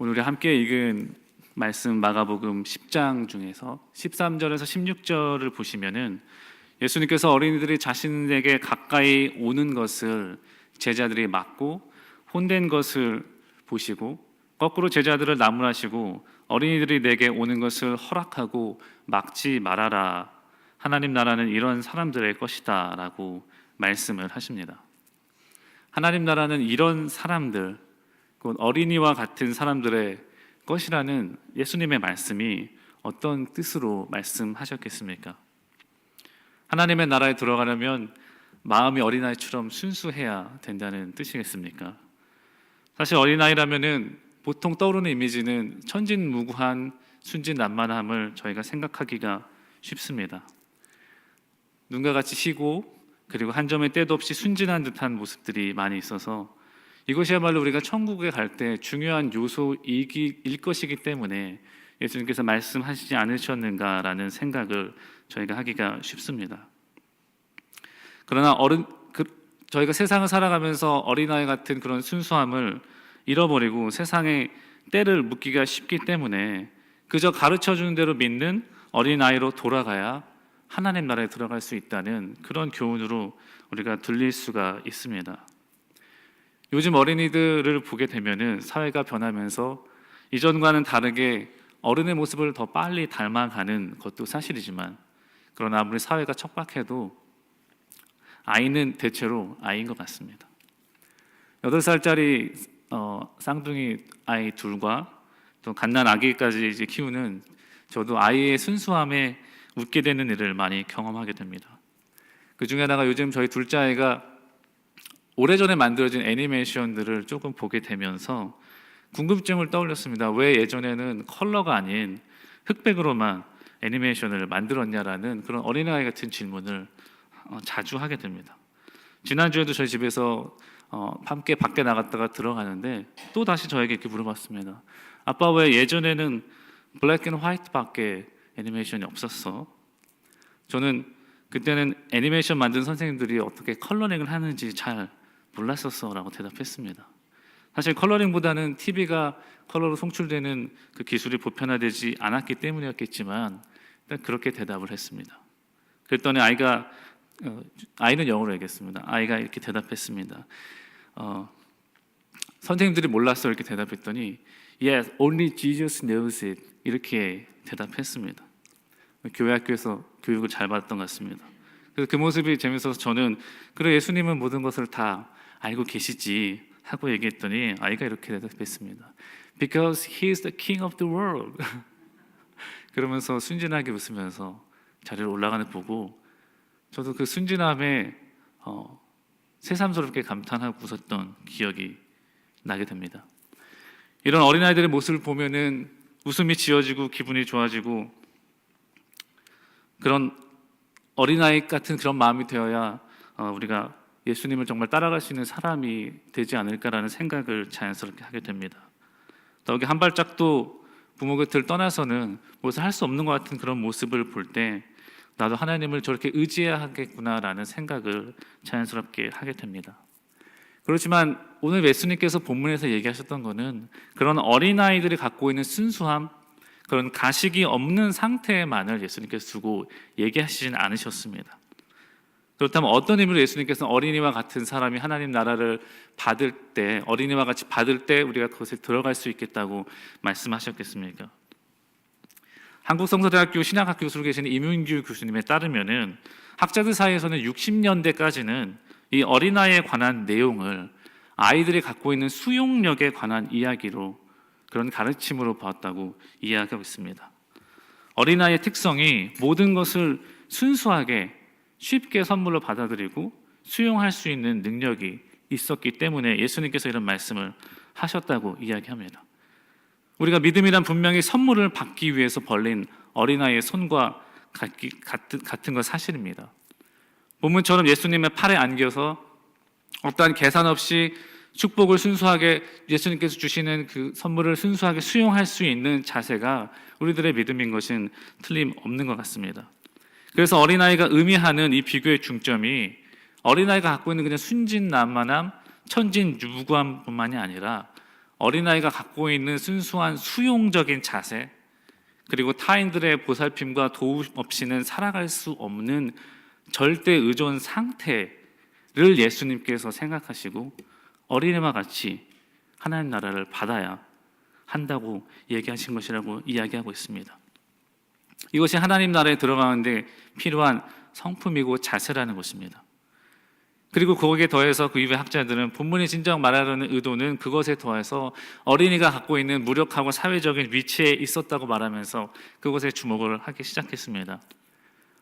오늘 우리 함께 읽은 말씀 마가복음 10장 중에서 13절에서 16절을 보시면은 예수님께서 어린이들이 자신에게 가까이 오는 것을 제자들이 막고 혼된 것을 보시고 거꾸로 제자들을 나무라시고 어린이들이 내게 오는 것을 허락하고 막지 말아라. 하나님 나라는 이런 사람들의 것이다라고 말씀을 하십니다. 하나님 나라는 이런 사람들, 곧 어린이와 같은 사람들의 것이라는 예수님의 말씀이 어떤 뜻으로 말씀하셨겠습니까? 하나님의 나라에 들어가려면 마음이 어린아이처럼 순수해야 된다는 뜻이겠습니까? 사실 어린아이라면은 보통 떠오르는 이미지는 천진무구한 순진난만함을 저희가 생각하기가 쉽습니다. 눈과 같이 희고 그리고 한 점의 때도 없이 순진한 듯한 모습들이 많이 있어서 이것이야말로 우리가 천국에 갈 때 중요한 요소일 것이기 때문에 예수님께서 말씀하시지 않으셨는가라는 생각을 저희가 하기가 쉽습니다. 그러나 어른 그, 저희가 세상을 살아가면서 어린아이 같은 그런 순수함을 잃어버리고 세상에 때를 묻기가 쉽기 때문에 그저 가르쳐 주는 대로 믿는 어린아이로 돌아가야 하나님 나라에 들어갈 수 있다는 그런 교훈으로 우리가 들릴 수가 있습니다. 요즘 어린이들을 보게 되면은 사회가 변하면서 이전과는 다르게 어른의 모습을 더 빨리 닮아가는 것도 사실이지만 그러나 아무리 사회가 척박해도 아이는 대체로 아이인 것 같습니다. 여덟 살짜리 어, 쌍둥이 아이 둘과 또 갓난 아기까지 이제 키우는 저도 아이의 순수함에 웃게 되는 일을 많이 경험하게 됩니다. 그 중에 하나가 요즘 저희 둘째 아이가 오래전에 만들어진 애니메이션들을 조금 보게 되면서 궁금증을 떠올렸습니다. 왜 예전에는 컬러가 아닌 흑백으로만 애니메이션을 만들었냐라는 그런 어린아이 같은 질문을 어, 자주 하게 됩니다. 지난주에도 저희 집에서 어, 함께 밖에 나갔다가 들어가는데 또 다시 저에게 이렇게 물어봤습니다. 아빠 왜 예전에는 블랙 앤 화이트밖에 애니메이션이 없었어? 저는 그때는 애니메이션 만든 선생님들이 어떻게 컬러링을 하는지 잘 몰랐었어라고 대답했습니다. 사실 컬러링보다는 TV가 컬러로 송출되는 그 기술이 보편화되지 않았기 때문이었겠지만 일단 그렇게 대답을 했습니다. 그랬더니 아이가 어, 아이는 영어로 얘기했습니다. 아이가 이렇게 대답했습니다. 어, 선생님들이 몰랐어 이렇게 대답했더니 Yes, only Jesus knows it 이렇게 대답했습니다. 교회 학교에서 교육을 잘 받았던 것 같습니다. 그래서 그 모습이 재밌어서 저는 그래 예수님은 모든 것을 다 알고 계시지 하고 얘기했더니 아이가 이렇게 대답했습니다. Because he is the king of the world. 그러면서 순진하게 웃으면서 자리로 올라가는 거 보고 저도 그 순진함에 어, 새삼스럽게 감탄하고 웃었던 기억이 나게 됩니다. 이런 어린아이들의 모습을 보면은 웃음이 지어지고 기분이 좋아지고 그런 어린아이 같은 그런 마음이 되어야 어, 우리가 예수님을 정말 따라갈 수 있는 사람이 되지 않을까라는 생각을 자연스럽게 하게 됩니다. 더욱이 한 발짝도 부모 곁을 떠나서는 무엇을 할 수 없는 것 같은 그런 모습을 볼 때 나도 하나님을 저렇게 의지해야 하겠구나라는 생각을 자연스럽게 하게 됩니다. 그렇지만 오늘 예수님께서 본문에서 얘기하셨던 것은 그런 어린아이들이 갖고 있는 순수함, 그런 가식이 없는 상태만을 예수님께서 두고 얘기하시진 않으셨습니다. 그렇다면 어떤 의미로 예수님께서는 어린이와 같은 사람이 하나님 나라를 받을 때 어린이와 같이 받을 때 우리가 그것에 들어갈 수 있겠다고 말씀하셨겠습니까? 한국성서대학교 신학학 교수로 계시는 이문규 교수님에 따르면은 학자들 사이에서는 60년대까지는 이 어린아이에 관한 내용을 아이들이 갖고 있는 수용력에 관한 이야기로 그런 가르침으로 봤다고 이야기하고 있습니다. 어린아이의 특성이 모든 것을 순수하게 쉽게 선물로 받아들이고 수용할 수 있는 능력이 있었기 때문에 예수님께서 이런 말씀을 하셨다고 이야기합니다. 우리가 믿음이란 분명히 선물을 받기 위해서 벌린 어린아이의 손과 같은, 같은 건 사실입니다. 본문처럼 예수님의 팔에 안겨서 어떠한 계산 없이 축복을 순수하게 예수님께서 주시는 그 선물을 순수하게 수용할 수 있는 자세가 우리들의 믿음인 것은 틀림없는 것 같습니다. 그래서 어린아이가 의미하는 이 비교의 중점이 어린아이가 갖고 있는 그냥 순진난만함, 천진유구함뿐만이 아니라 어린아이가 갖고 있는 순수한 수용적인 자세, 그리고 타인들의 보살핌과 도움 없이는 살아갈 수 없는 절대 의존 상태를 예수님께서 생각하시고 어린이와 같이 하나님 나라를 받아야 한다고 얘기하신 것이라고 이야기하고 있습니다. 이것이 하나님 나라에 들어가는데 필요한 성품이고 자세라는 것입니다. 그리고 거기에 더해서 그 이후에 학자들은 본문이 진정 말하려는 의도는 그것에 더해서 어린이가 갖고 있는 무력하고 사회적인 위치에 있었다고 말하면서 그것에 주목을 하기 시작했습니다.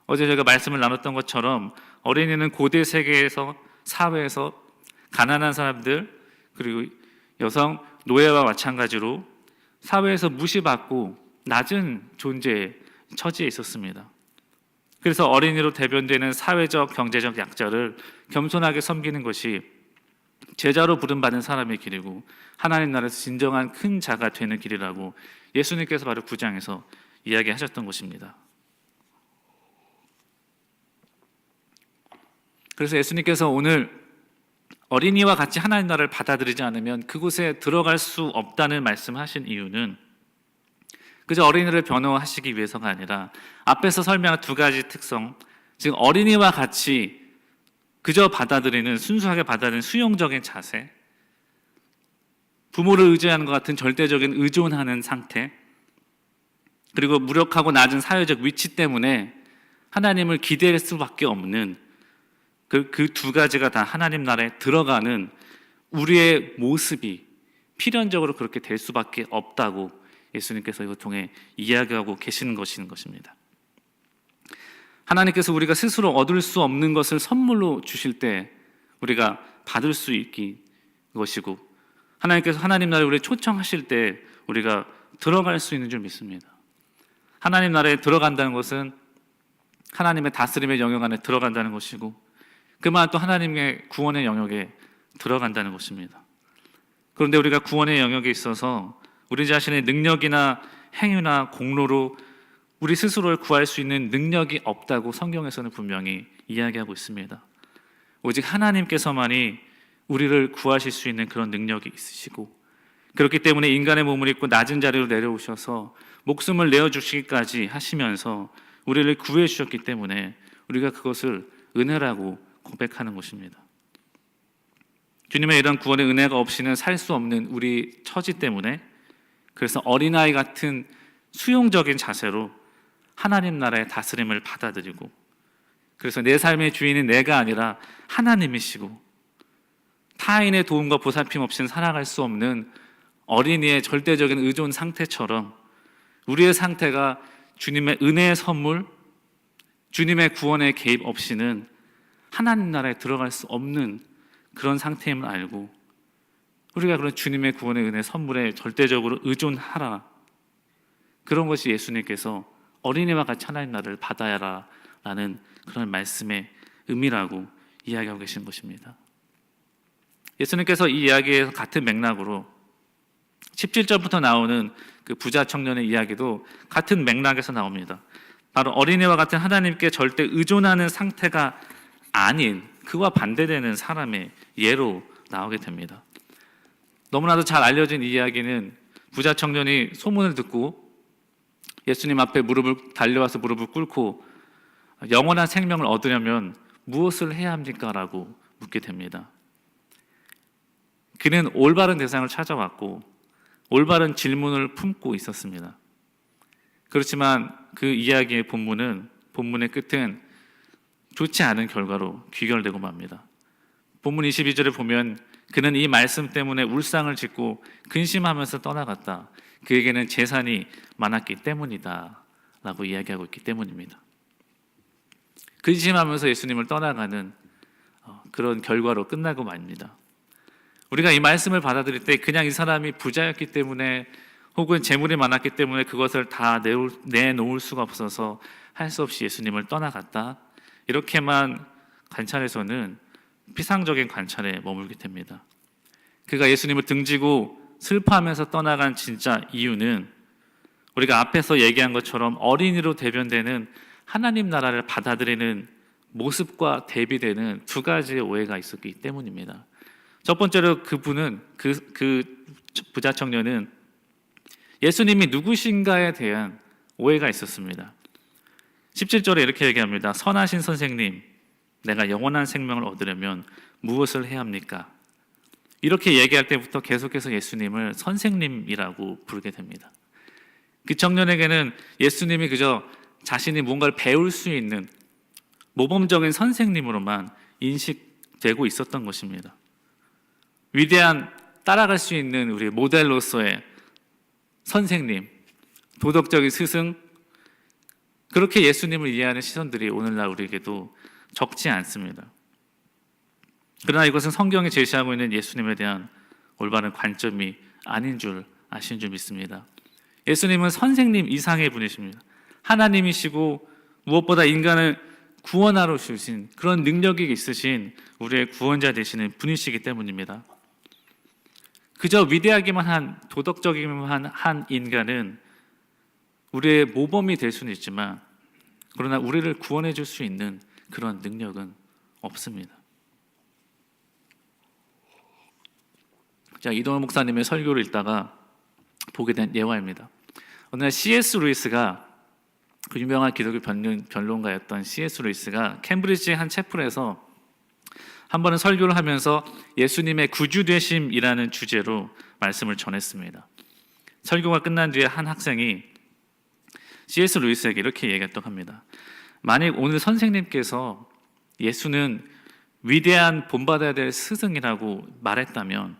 어제 제가 말씀을 나눴던 것처럼 어린이는 고대 세계에서 사회에서 가난한 사람들 그리고 여성 노예와 마찬가지로 사회에서 무시받고 낮은 존재 처지에 있었습니다. 그래서 어린이로 대변되는 사회적 경제적 약자를 겸손하게 섬기는 것이 제자로 부름받은 사람의 길이고 하나님 나라에서 진정한 큰 자가 되는 길이라고 예수님께서 바로 구장에서 이야기하셨던 것입니다. 그래서 예수님께서 오늘 어린이와 같이 하나님 나라를 받아들이지 않으면 그곳에 들어갈 수 없다는 말씀하신 이유는 그저 어린이를 변호하시기 위해서가 아니라 앞에서 설명한 두 가지 특성, 즉 어린이와 같이 그저 받아들이는 순수하게 받아들이는 수용적인 자세, 부모를 의지하는 것 같은 절대적인 의존하는 상태, 그리고 무력하고 낮은 사회적 위치 때문에 하나님을 기대할 수밖에 없는 그그두 가지가 다 하나님 나라에 들어가는 우리의 모습이 필연적으로 그렇게 될 수밖에 없다고 예수님께서 이걸 통해 이야기하고 계시는 것인 것입니다. 하나님께서 우리가 스스로 얻을 수 없는 것을 선물로 주실 때 우리가 받을 수 있기 것이고 하나님께서 하나님 나라에 우리 초청하실 때 우리가 들어갈 수 있는 줄 믿습니다. 하나님 나라에 들어간다는 것은 하나님의 다스림의 영역 안에 들어간다는 것이고 그만 또 하나님의 구원의 영역에 들어간다는 것입니다. 그런데 우리가 구원의 영역에 있어서 우리 자신의 능력이나 행위나 공로로 우리 스스로를 구할 수 있는 능력이 없다고 성경에서는 분명히 이야기하고 있습니다. 오직 하나님께서만이 우리를 구하실 수 있는 그런 능력이 있으시고 그렇기 때문에 인간의 몸을 입고 낮은 자리로 내려오셔서 목숨을 내어 주시기까지 하시면서 우리를 구해 주셨기 때문에 우리가 그것을 은혜라고 고백하는 것입니다. 주님의 이런 구원의 은혜가 없이는 살 수 없는 우리 처지 때문에 그래서 어린아이 같은 수용적인 자세로 하나님 나라의 다스림을 받아들이고 그래서 내 삶의 주인은 내가 아니라 하나님이시고 타인의 도움과 보살핌 없이는 살아갈 수 없는 어린이의 절대적인 의존 상태처럼 우리의 상태가 주님의 은혜의 선물, 주님의 구원의 개입 없이는 하나님 나라에 들어갈 수 없는 그런 상태임을 알고 우리가 그런 주님의 구원의 은혜 선물에 절대적으로 의존하라. 그런 것이 예수님께서 어린이와 같이 하나님 나라를 받아야라 라는 그런 말씀의 의미라고 이야기하고 계신 것입니다. 예수님께서 이 이야기의 같은 맥락으로 17절부터 나오는 그 부자 청년의 이야기도 같은 맥락에서 나옵니다. 바로 어린이와 같은 하나님께 절대 의존하는 상태가 아닌 그와 반대되는 사람의 예로 나오게 됩니다. 너무나도 잘 알려진 이야기는 부자 청년이 소문을 듣고 예수님 앞에 무릎을 달려와서 무릎을 꿇고 영원한 생명을 얻으려면 무엇을 해야 합니까? 라고 묻게 됩니다. 그는 올바른 대상을 찾아왔고 올바른 질문을 품고 있었습니다. 그렇지만 그 이야기의 본문은 본문의 끝은 좋지 않은 결과로 귀결되고 맙니다. 본문 22절에 보면 그는 이 말씀 때문에 울상을 짓고 근심하면서 떠나갔다. 그에게는 재산이 많았기 때문이다. 라고 이야기하고 있기 때문입니다. 근심하면서 예수님을 떠나가는 어, 그런 결과로 끝나고 말입니다. 우리가 이 말씀을 받아들일 때 그냥 이 사람이 부자였기 때문에 혹은 재물이 많았기 때문에 그것을 다 내놓을 수가 없어서 할 수 없이 예수님을 떠나갔다. 이렇게만 관찰해서는 피상적인 관찰에 머물게 됩니다. 그가 예수님을 등지고 슬퍼하면서 떠나간 진짜 이유는 우리가 앞에서 얘기한 것처럼 어린이로 대변되는 하나님 나라를 받아들이는 모습과 대비되는 두 가지의 오해가 있었기 때문입니다. 첫 번째로 그분은 그, 그 부자 청년은 예수님이 누구신가에 대한 오해가 있었습니다. 17절에 이렇게 얘기합니다. 선하신 선생님, 내가 영원한 생명을 얻으려면 무엇을 해야 합니까? 이렇게 얘기할 때부터 계속해서 예수님을 선생님이라고 부르게 됩니다. 그 청년에게는 예수님이 그저 자신이 뭔가를 배울 수 있는 모범적인 선생님으로만 인식되고 있었던 것입니다. 위대한 따라갈 수 있는 우리 모델로서의 선생님, 도덕적인 스승, 그렇게 예수님을 이해하는 시선들이 오늘날 우리에게도 적지 않습니다. 그러나 이것은 성경이 제시하고 있는 예수님에 대한 올바른 관점이 아닌 줄 아신 줄 믿습니다. 예수님은 선생님 이상의 분이십니다. 하나님이시고 무엇보다 인간을 구원하러 주신 그런 능력이 있으신 우리의 구원자 되시는 분이시기 때문입니다. 그저 위대하기만 한 도덕적이기만 한, 한 인간은 우리의 모범이 될 수는 있지만 그러나 우리를 구원해 줄 수 있는 그런 능력은 없습니다. 자 이동호 목사님의 설교를 읽다가 보게 된 예화입니다. 어느 날 C.S. 루이스가 그 유명한 기독교 변론, 변론 가였던 C.S. 루이스가 캠브리지 한 채플에서 한 번은 설교를 하면서 예수님의 구주 되심이라는 주제로 말씀을 전했습니다. 설교가 끝난 뒤에 한 학생이 C.S. 루이스에게 이렇게 얘기했다고 합니다. 만약 오늘 선생님께서 예수는 위대한 본받아야 될 스승이라고 말했다면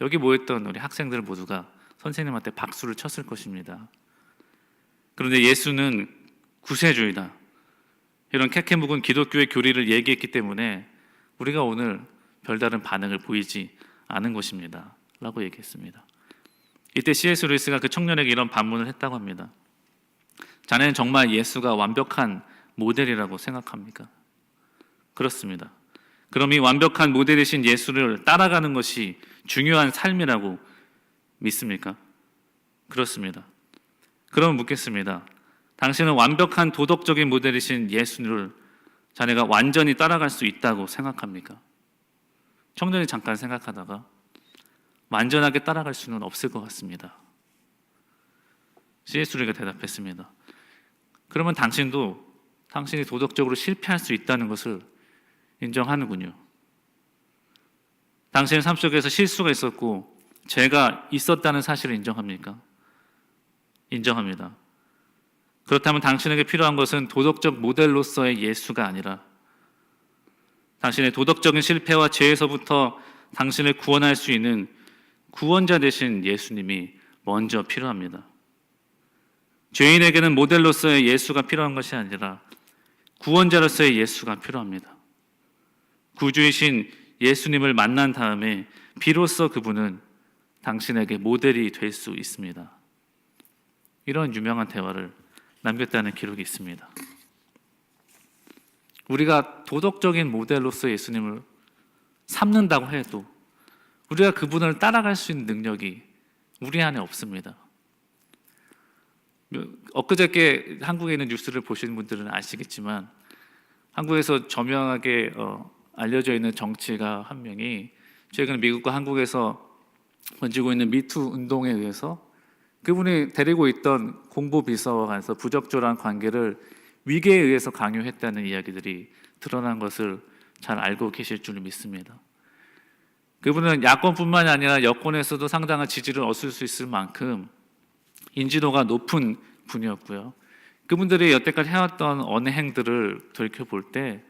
여기 모였던 우리 학생들 모두가 선생님한테 박수를 쳤을 것입니다. 그런데 예수는 구세주이다. 이런 캐캐 묵은 기독교의 교리를 얘기했기 때문에 우리가 오늘 별다른 반응을 보이지 않은 것입니다. 라고 얘기했습니다. 이때 C.S. 루이스가 그 청년에게 이런 반문을 했다고 합니다. 자네는 정말 예수가 완벽한 모델이라고 생각합니까? 그렇습니다. 그럼 이 완벽한 모델이신 예수를 따라가는 것이 중요한 삶이라고 믿습니까? 그렇습니다. 그럼 묻겠습니다. 당신은 완벽한 도덕적인 모델이신 예수를 자네가 완전히 따라갈 수 있다고 생각합니까? 청년이 잠깐 생각하다가 완전하게 따라갈 수는 없을 것 같습니다. C.S. 루이가 대답했습니다. 그러면 당신도 당신이 도덕적으로 실패할 수 있다는 것을 인정하는군요. 당신의 삶 속에서 실수가 있었고 죄가 있었다는 사실을 인정합니까? 인정합니다. 그렇다면 당신에게 필요한 것은 도덕적 모델로서의 예수가 아니라 당신의 도덕적인 실패와 죄에서부터 당신을 구원할 수 있는 구원자 되신 예수님이 먼저 필요합니다. 죄인에게는 모델로서의 예수가 필요한 것이 아니라 구원자로서의 예수가 필요합니다. 구주이신 예수님을 만난 다음에 비로소 그분은 당신에게 모델이 될 수 있습니다. 이런 유명한 대화를 남겼다는 기록이 있습니다. 우리가 도덕적인 모델로서 예수님을 삼는다고 해도 우리가 그분을 따라갈 수 있는 능력이 우리 안에 없습니다. 엊그저께 한국에 있는 뉴스를 보시는 분들은 아시겠지만 한국에서 저명하게 어, 알려져 있는 정치가 한 명이 최근 미국과 한국에서 번지고 있는 미투 운동에 의해서 그분이 데리고 있던 공보 비서와 관해서 부적절한 관계를 위계에 의해서 강요했다는 이야기들이 드러난 것을 잘 알고 계실 줄 믿습니다. 그분은 야권뿐만이 아니라 여권에서도 상당한 지지를 얻을 수 있을 만큼 인지도가 높은 분이었고요. 그분들이 여태까지 해왔던 언행들을 돌이켜 볼 때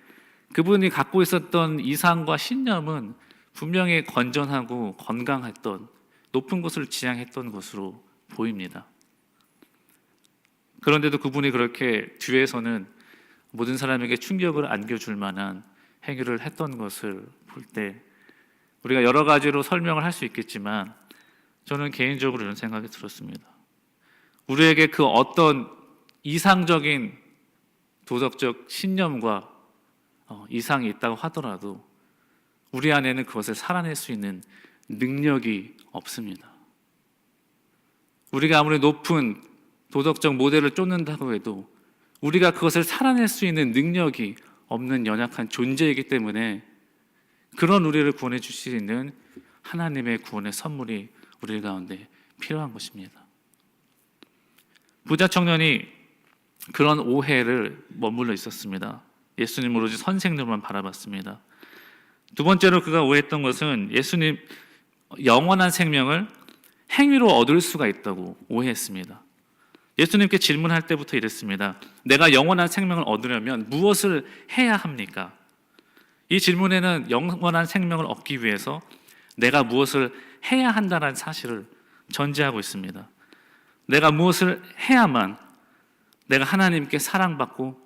그분이 갖고 있었던 이상과 신념은 분명히 건전하고 건강했던 높은 곳을 지향했던 것으로 보입니다. 그런데도 그분이 그렇게 뒤에서는 모든 사람에게 충격을 안겨줄 만한 행위를 했던 것을 볼 때 우리가 여러 가지로 설명을 할 수 있겠지만 저는 개인적으로 이런 생각이 들었습니다. 우리에게 그 어떤 이상적인 도덕적 신념과 어, 이상이 있다고 하더라도 우리 안에는 그것을 살아낼 수 있는 능력이 없습니다. 우리가 아무리 높은 도덕적 모델을 쫓는다고 해도 우리가 그것을 살아낼 수 있는 능력이 없는 연약한 존재이기 때문에 그런 우리를 구원해 주시는 하나님의 구원의 선물이 우리 가운데 필요한 것입니다. 부자 청년이 그런 오해를 머물러 있었습니다. 예수님 오로지 선생님만 바라봤습니다. 두 번째로 그가 오해했던 것은 예수님 영원한 생명을 행위로 얻을 수가 있다고 오해했습니다. 예수님께 질문할 때부터 이랬습니다. 내가 영원한 생명을 얻으려면 무엇을 해야 합니까? 이 질문에는 영원한 생명을 얻기 위해서 내가 무엇을 해야 한다는 사실을 전제하고 있습니다. 내가 무엇을 해야만 내가 하나님께 사랑받고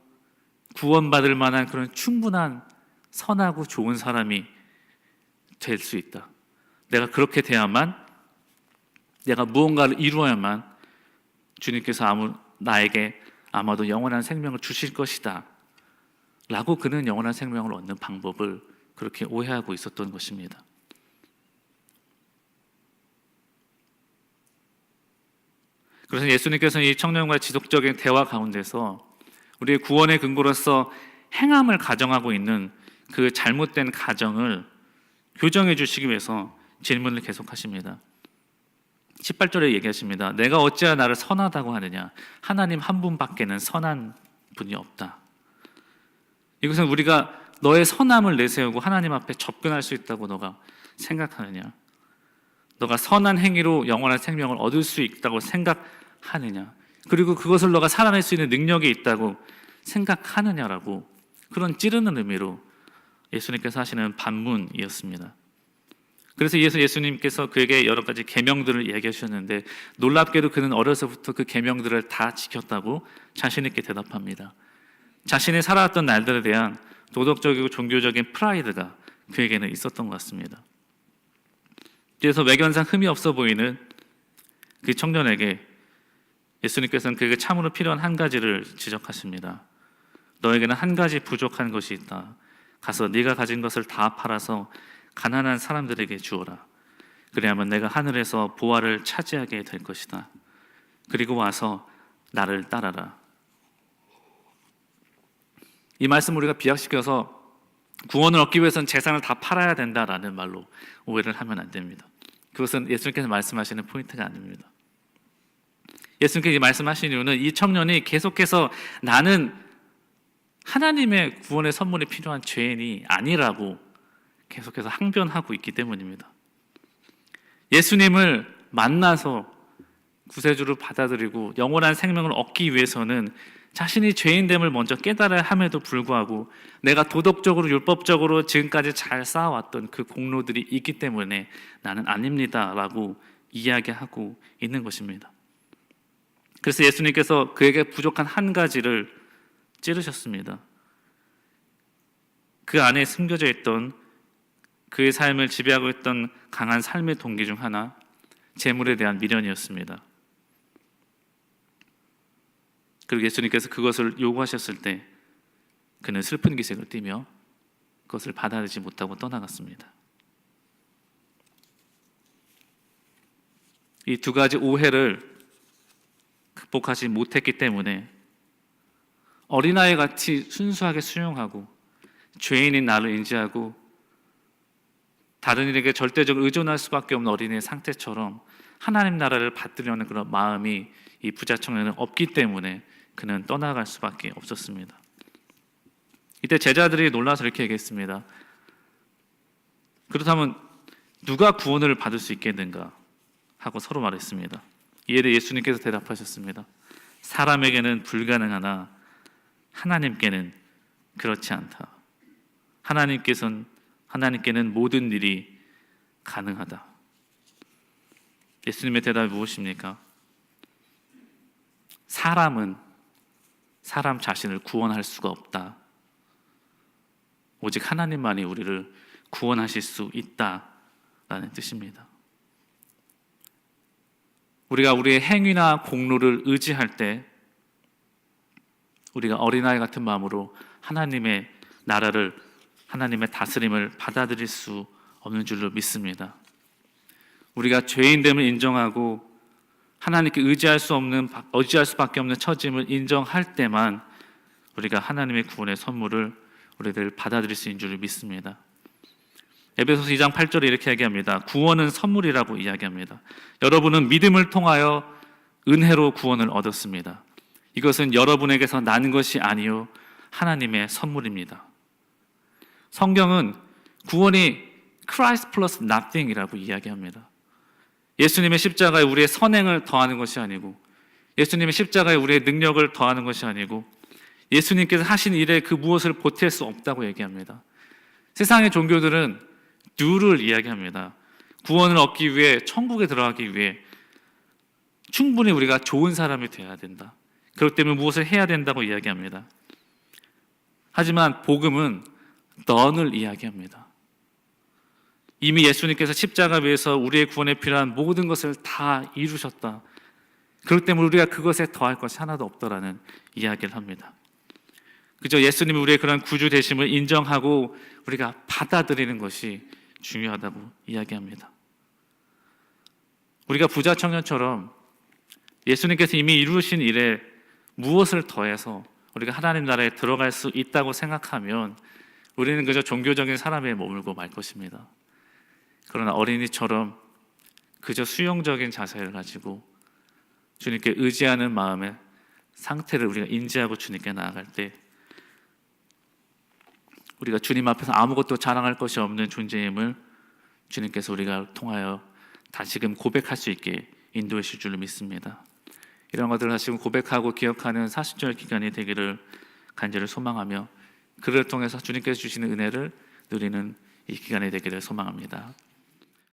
구원받을 만한 그런 충분한 선하고 좋은 사람이 될 수 있다. 내가 그렇게 돼야만 내가 무언가를 이루어야만 주님께서 아무 나에게 아마도 영원한 생명을 주실 것이다. 라고 그는 영원한 생명을 얻는 방법을 그렇게 오해하고 있었던 것입니다. 그래서 예수님께서는 이 청년과의 지속적인 대화 가운데서 우리의 구원의 근거로서 행함을 가정하고 있는 그 잘못된 가정을 교정해 주시기 위해서 질문을 계속하십니다. 18절에 얘기하십니다. 내가 어찌하여 나를 선하다고 하느냐? 하나님 한 분밖에는 선한 분이 없다. 이것은 우리가 너의 선함을 내세우고 하나님 앞에 접근할 수 있다고 너가 생각하느냐? 너가 선한 행위로 영원한 생명을 얻을 수 있다고 생각하느냐? 그리고 그것을 너가 살아낼 수 있는 능력이 있다고 생각하느냐라고 그런 찌르는 의미로 예수님께서 하시는 반문이었습니다. 그래서 이에서 예수님께서 그에게 여러 가지 계명들을 얘기해 주셨는데 놀랍게도 그는 어려서부터 그 계명들을 다 지켰다고 자신 있게 대답합니다. 자신이 살아왔던 날들에 대한 도덕적이고 종교적인 프라이드가 그에게는 있었던 것 같습니다. 그래서 외견상 흠이 없어 보이는 그 청년에게 예수님께서는 그에게 참으로 필요한 한 가지를 지적하십니다. 너에게는 한 가지 부족한 것이 있다. 가서 네가 가진 것을 다 팔아서 가난한 사람들에게 주어라. 그래야만 내가 하늘에서 보화를 차지하게 될 것이다. 그리고 와서 나를 따라라. 이 말씀 우리가 비약시켜서 구원을 얻기 위해서는 재산을 다 팔아야 된다라는 말로 오해를 하면 안 됩니다. 그것은 예수님께서 말씀하시는 포인트가 아닙니다. 예수님께서 말씀하신 이유는 이 청년이 계속해서 나는 하나님의 구원의 선물이 필요한 죄인이 아니라고 계속해서 항변하고 있기 때문입니다. 예수님을 만나서 구세주를 받아들이고 영원한 생명을 얻기 위해서는 자신이 죄인됨을 먼저 깨달아야 함에도 불구하고 내가 도덕적으로 율법적으로 지금까지 잘 쌓아왔던 그 공로들이 있기 때문에 나는 아닙니다라고 이야기하고 있는 것입니다. 그래서 예수님께서 그에게 부족한 한 가지를 찌르셨습니다. 그 안에 숨겨져 있던 그의 삶을 지배하고 있던 강한 삶의 동기 중 하나, 재물에 대한 미련이었습니다. 그리고 예수님께서 그것을 요구하셨을 때 그는 슬픈 기색을 띠며 그것을 받아들이지 못하고 떠나갔습니다. 이 두 가지 오해를 극복하지 못했기 때문에 어린아이 같이 순수하게 수용하고 죄인인 나를 인지하고 다른 이에게 절대적으로 의존할 수밖에 없는 어린이의 상태처럼 하나님 나라를 받으려는 그런 마음이 이 부자 청년은 없기 때문에 그는 떠나갈 수밖에 없었습니다. 이때 제자들이 놀라서 이렇게 얘기했습니다. 그렇다면 누가 구원을 받을 수 있겠는가 하고 서로 말했습니다. 이에 대해 예수님께서 대답하셨습니다. 사람에게는 불가능하나 하나님께는 그렇지 않다. 하나님께서는 하나님께는 모든 일이 가능하다. 예수님의 대답이 무엇입니까? 사람은 사람 자신을 구원할 수가 없다. 오직 하나님만이 우리를 구원하실 수 있다라는 뜻입니다. 우리가 우리의 행위나 공로를 의지할 때 우리가 어린아이 같은 마음으로 하나님의 나라를 하나님의 다스림을 받아들일 수 없는 줄로 믿습니다. 우리가 죄인됨을 인정하고 하나님께 의지할 수 없는 의지할 수밖에 없는 처짐을 인정할 때만 우리가 하나님의 구원의 선물을 우리들 받아들일 수 있는 줄을 믿습니다. 에베소서 2장 8절에 이렇게 이야기합니다. 구원은 선물이라고 이야기합니다. 여러분은 믿음을 통하여 은혜로 구원을 얻었습니다. 이것은 여러분에게서 난 것이 아니요 하나님의 선물입니다. 성경은 구원이 Christ plus nothing이라고 이야기합니다. 예수님의 십자가에 우리의 선행을 더하는 것이 아니고 예수님의 십자가에 우리의 능력을 더하는 것이 아니고 예수님께서 하신 일에 그 무엇을 보탤 수 없다고 얘기합니다. 세상의 종교들은 do를 이야기합니다. 구원을 얻기 위해 천국에 들어가기 위해 충분히 우리가 좋은 사람이 되어야 된다. 그렇기 때문에 무엇을 해야 된다고 이야기합니다. 하지만 복음은 넌을 이야기합니다. 이미 예수님께서 십자가 위에서 우리의 구원에 필요한 모든 것을 다 이루셨다. 그렇기 때문에 우리가 그것에 더할 것이 하나도 없다라는 이야기를 합니다. 그저 예수님이 우리의 그런 구주 되심을 인정하고 우리가 받아들이는 것이 중요하다고 이야기합니다. 우리가 부자 청년처럼 예수님께서 이미 이루신 일에 무엇을 더해서 우리가 하나님 나라에 들어갈 수 있다고 생각하면 우리는 그저 종교적인 사람에 머물고 말 것입니다. 그러나 어린이처럼 그저 수용적인 자세를 가지고 주님께 의지하는 마음의 상태를 우리가 인지하고 주님께 나아갈 때 우리가 주님 앞에서 아무것도 자랑할 것이 없는 존재임을 주님께서 우리가 통하여 다시금 고백할 수 있게 인도해 주실 줄로 믿습니다. 이런 것들을 다시금 고백하고 기억하는 40절 기간이 되기를 간절히 소망하며 그를 통해서 주님께서 주시는 은혜를 누리는 이 기간이 되기를 소망합니다.